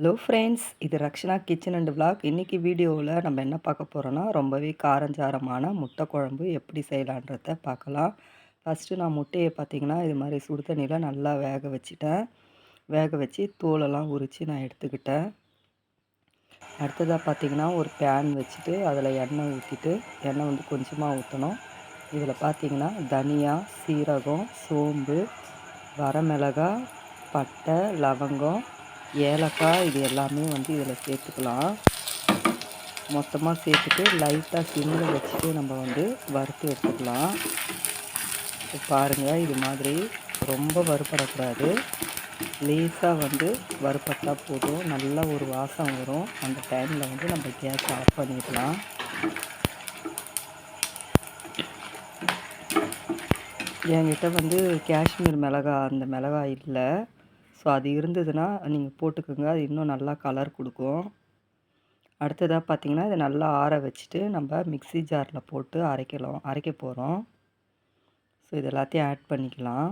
Hello friends இது Rakshana kitchen and vlog இன்றைக்கி வீடியோவில் நம்ம என்ன பார்க்க போகிறோன்னா ரொம்பவே காரஞ்சாரமான முட்டை குழம்பு எப்படி செய்யலான்றத பார்க்கலாம். ஃபஸ்ட்டு நான் முட்டையை பார்த்திங்கன்னா இது மாதிரி சுடு தண்ணியில் நல்லா வேக வச்சுட்டேன். வேக வச்சு தோலெல்லாம் உரித்து நான் எடுத்துக்கிட்டேன். அடுத்ததாக பார்த்திங்கன்னா ஒரு பேன் வச்சுட்டு அதில் எண்ணெய் ஊற்றிட்டு எண்ணெய் வந்து கொஞ்சமாக ஊற்றணும் இதில் பார்த்திங்கன்னா தனியா சீரகம் சோம்பு வரமிளகாய் பட்டை லவங்கம் ஏலக்காய் இது எல்லாமே வந்து இதில் சேர்த்துக்கலாம். மொத்தமாக சேர்த்துட்டு லைட்டாக சிம்மில் வச்சுட்டு நம்ம வந்து வறுத்து எடுத்துக்கலாம். பாருங்கள் இது மாதிரி ரொம்ப வறுப்படக்கூடாது. லேஸாக வந்து வறுப்பட்டால் போதும். நல்ல ஒரு வாசம் வரும். அந்த டைமில் வந்து நம்ம கேஸ் ஆஃப் பண்ணிடலாம் என்கிட்ட வந்து காஷ்மீர் மிளகா அந்த மிளகா இல்லை. ஸோ அது இருந்ததுன்னா நீங்கள் போட்டுக்கோங்க. அது இன்னும் நல்லா கலர் கொடுக்கும். அடுத்ததாக பார்த்திங்கன்னா இதை நல்லா ஆற வச்சுட்டு நம்ம மிக்சி ஜாரில் போட்டு அரைக்கலாம். அரைக்க போகிறோம் ஸோ இது எல்லாத்தையும் ஆட் பண்ணிக்கலாம்.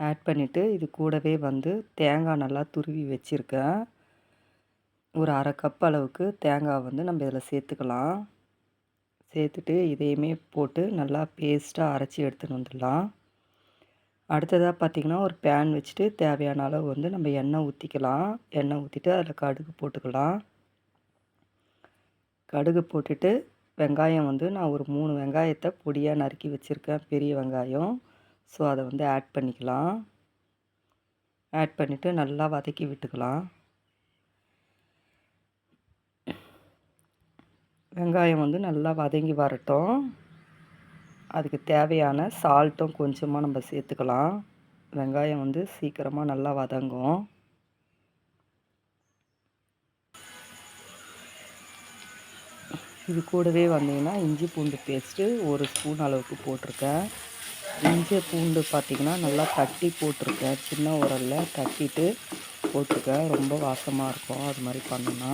ஆட் பண்ணிவிட்டு இது கூடவே வந்து தேங்காய் நல்லா துருவி வச்சுருக்கேன். ஒரு அரை கப் அளவுக்கு தேங்காய் வந்து நம்ம இதில் சேர்த்துக்கலாம். சேர்த்துட்டு இதையுமே போட்டு நல்லா பேஸ்ட்டாக அரைச்சி எடுத்துன்னு வந்துடலாம். அடுத்ததாக பார்த்திங்கன்னா ஒரு பேன் வச்சுட்டு தேவையான அளவு வந்து நம்ம எண்ணெய் ஊற்றிக்கலாம் எண்ணெய் ஊற்றிட்டு அதில் கடுகு போட்டுக்கலாம். கடுகு போட்டுட்டு வெங்காயம் வந்து நான் ஒரு மூணு வெங்காயத்தை பொடியாக நறுக்கி வச்சுருக்கேன். பெரிய வெங்காயம். ஸோ அதை வந்து ஆட் பண்ணிக்கலாம். ஆட் பண்ணிவிட்டு நல்லா வதக்கி விட்டுக்கலாம். வெங்காயம் வந்து நல்லா வதங்கி வரட்டும். அதுக்கு தேவையான சால்ட்டும் கொஞ்சமாக நம்ம சேர்த்துக்கலாம். வெங்காயம் வந்து சீக்கிரமாக நல்லா வதங்கும். இது கூடவே வந்தீங்கன்னா இஞ்சி பூண்டு பேஸ்ட்டு ஒரு ஸ்பூன் அளவுக்கு போட்டிருக்கேன். இஞ்சி பூண்டு பார்த்திங்கன்னா நல்லா தட்டி போட்டிருக்கேன். சின்ன உரலில் தட்டிட்டு போட்டிருக்கேன். ரொம்ப வாசமாக இருக்கும். அது மாதிரி பண்ணோன்னா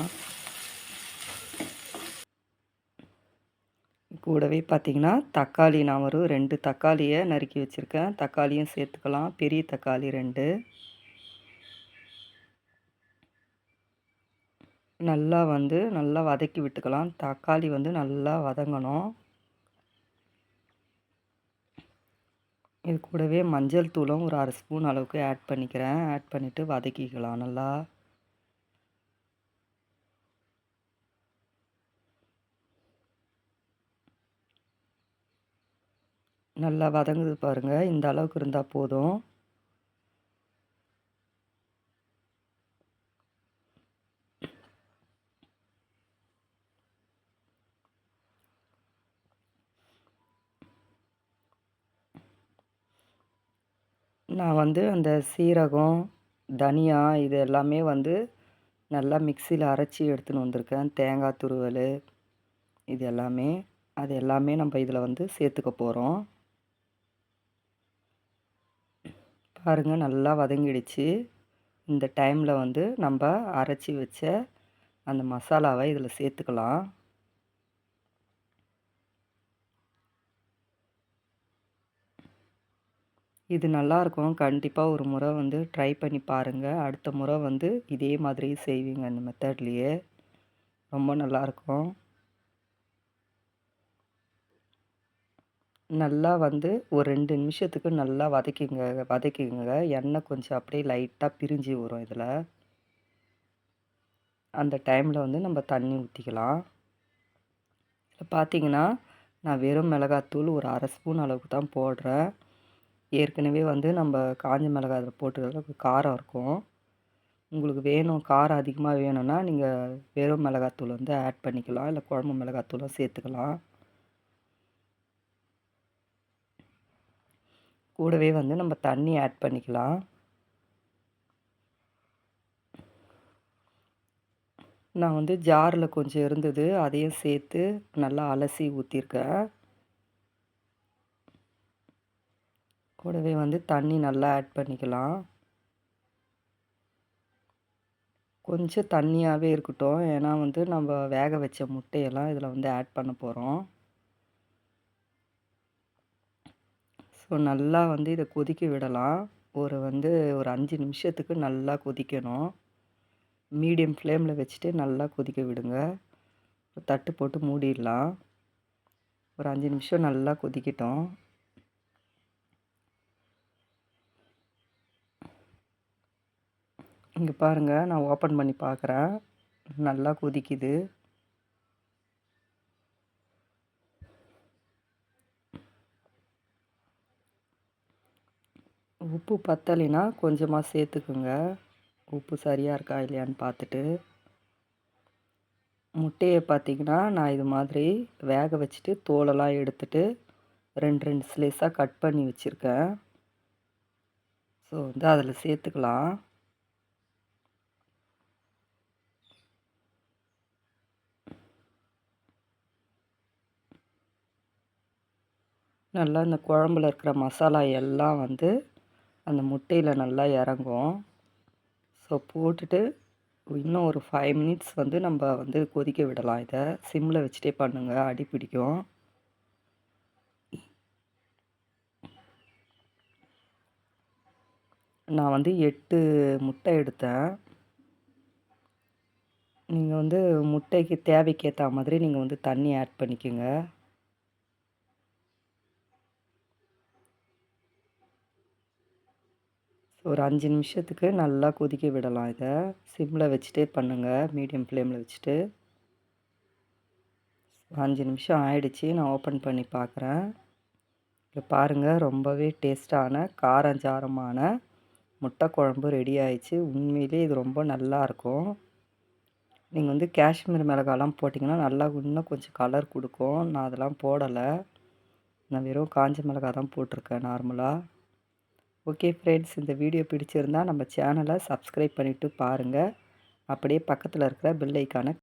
கூடவே பார்த்திங்கன்னா தக்காளி நான் ஒரு ரெண்டு தக்காளியை நறுக்கி வச்சுருக்கேன். தக்காளியும் சேர்த்துக்கலாம். பெரிய தக்காளி ரெண்டு. நல்லா வந்து நல்லா வதக்கி விட்டுக்கலாம். தக்காளி வந்து நல்லா வதங்கணும். இது கூடவே மஞ்சள் தூளும் ஒரு அரை ஸ்பூன் அளவுக்கு ஆட் பண்ணிக்கிறேன். ஆட் பண்ணிவிட்டு வதக்கிக்கலாம் நல்லா. நல்லா வதங்குது பாருங்கள் இந்த அளவுக்கு இருந்தால் போதும். நான் வந்து அந்த சீரகம் தனியா இது எல்லாமே வந்து நல்லா மிக்சியில் அரைச்சி எடுத்துன்னு வந்திருக்கேன். தேங்காய் துருவல் இது எல்லாமே. அது எல்லாமே நம்ம இதில் வந்து சேர்த்துக்க போகிறோம் பாருங்கள் நல்லா வதங்கிடுச்சு. இந்த டைமில் வந்து நம்ம அரைச்சி வச்ச அந்த மசாலாவை இதில் சேர்த்துக்கலாம். இது நல்லாயிருக்கும் கண்டிப்பாக ஒரு முறை வந்து ட்ரை பண்ணி பாருங்கள் அடுத்த முறை வந்து இதே மாதிரி செய்வீங்க அந்த மெத்தட்லேயே ரொம்ப நல்லாயிருக்கும் நல்லா வந்து ஒரு ரெண்டு நிமிஷத்துக்கு நல்லா வதக்கிங்க வதக்கிங்க எண்ணெய் கொஞ்சம் அப்படியே லைட்டாக பிரிஞ்சு வரும் இதில். அந்த டைமில் வந்து நம்ம தண்ணி ஊற்றிக்கலாம் இதில் பார்த்தீங்கன்னா நான் வெறும் மிளகாத்தூள் ஒரு அரை ஸ்பூன் அளவுக்கு தான் போடுறேன். ஏற்கனவே வந்து நம்ம காஞ்ச மிளகாய் அதில் போட்டுக்கிறதுல காரம் இருக்கும். உங்களுக்கு வேணும் காரம் அதிகமாக வேணும்னா நீங்கள் வெறும் மிளகாத்தூள் வந்து ஆட் பண்ணிக்கலாம். இல்லை குழம்பு மிளகாத்தூளும் சேர்த்துக்கலாம். கூடவே வந்து நம்ம தண்ணி ஆட் பண்ணிக்கலாம். நான் வந்து ஜாரில் கொஞ்சம் இருந்தது அதையும் சேர்த்து நல்லா அலசி ஊற்றிருக்கேன் கூடவே வந்து தண்ணி நல்லா ஆட் பண்ணிக்கலாம். கொஞ்சம் தண்ணியாகவே இருக்கட்டும் ஏன்னா வந்து நம்ம வேக வச்ச முட்டையெல்லாம் இதில் வந்து ஆட் பண்ண போகிறோம் ஸோ நல்லா வந்து இதை கொதிக்க விடலாம். ஒரு வந்து ஒரு அஞ்சு நிமிஷத்துக்கு நல்லா கொதிக்கணும். மீடியம் ஃப்ளேமில் வச்சுட்டு நல்லா கொதிக்க விடுங்க. தட்டு போட்டு மூடிடலாம். ஒரு அஞ்சு நிமிஷம் நல்லா கொதிக்கட்டும். இங்கே பாருங்கள் நான் ஓப்பன் பண்ணி பார்க்குறேன் நல்லா கொதிக்குது. உப்பு பத்தலைன்னா கொஞ்சமாக சேர்த்துக்குங்க. உப்பு சரியாக இருக்கா இல்லையான்னு பார்த்துட்டு. முட்டையை பார்த்திங்கன்னா நான் இது மாதிரி வேக வச்சுட்டு தோலெல்லாம் எடுத்துட்டு ரெண்டு ரெண்டு ஸ்லேஸாக கட் பண்ணி வச்சுருக்கேன். ஸோ வந்து அதில் சேர்த்துக்கலாம். நல்லா இந்த குழம்புல இருக்கிற மசாலா எல்லாம் வந்து அந்த முட்டையில் நல்லா இறங்கும். ஸோ போட்டுட்டு இன்னும் ஒரு ஃபைவ் மினிட்ஸ் வந்து நம்ம வந்து கொதிக்க விடலாம் இதை. சிம்மில் வச்சுட்டே பண்ணுங்கள் அடி பிடிக்கும். நான் வந்து எட்டு முட்டை எடுத்தேன். நீங்கள் வந்து முட்டைக்கு தேவைக்கேற்ற மாதிரி நீங்கள் வந்து தண்ணி ஆட் பண்ணிக்கோங்க. ஒரு அஞ்சு நிமிஷத்துக்கு நல்லா கொதிக்க விடலாம் இதை. சிம்மில் வச்சுட்டே பண்ணுங்கள் மீடியம் ஃப்ளேமில் வச்சுட்டு. அஞ்சு நிமிஷம் ஆயிடுச்சு. நான் ஓப்பன் பண்ணி பார்க்குறேன் இப்போ பாருங்கள் ரொம்பவே டேஸ்ட்டான காரஞ்சாரமான முட்டை குழம்பு ரெடி ஆயிடுச்சு. உண்மையிலே இது ரொம்ப நல்லாயிருக்கும் நீங்கள் வந்து காஷ்மீர் மிளகாலாம் போட்டிங்கன்னா நல்லா இன்னும் கொஞ்சம் கலர் கொடுக்கும். நான் அதெல்லாம் போடலை. நான் வெறும் காஞ்ச மிளகா தான் போட்டிருக்கேன் நார்மலாக ஓகே ஃப்ரெண்ட்ஸ் இந்த வீடியோ பிடிச்சிருந்தால் நம்ம சேனலை சப்ஸ்கிரைப் பண்ணிவிட்டு பாருங்கள் அப்படியே பக்கத்தில் இருக்கிற பெல் ஐக்கானை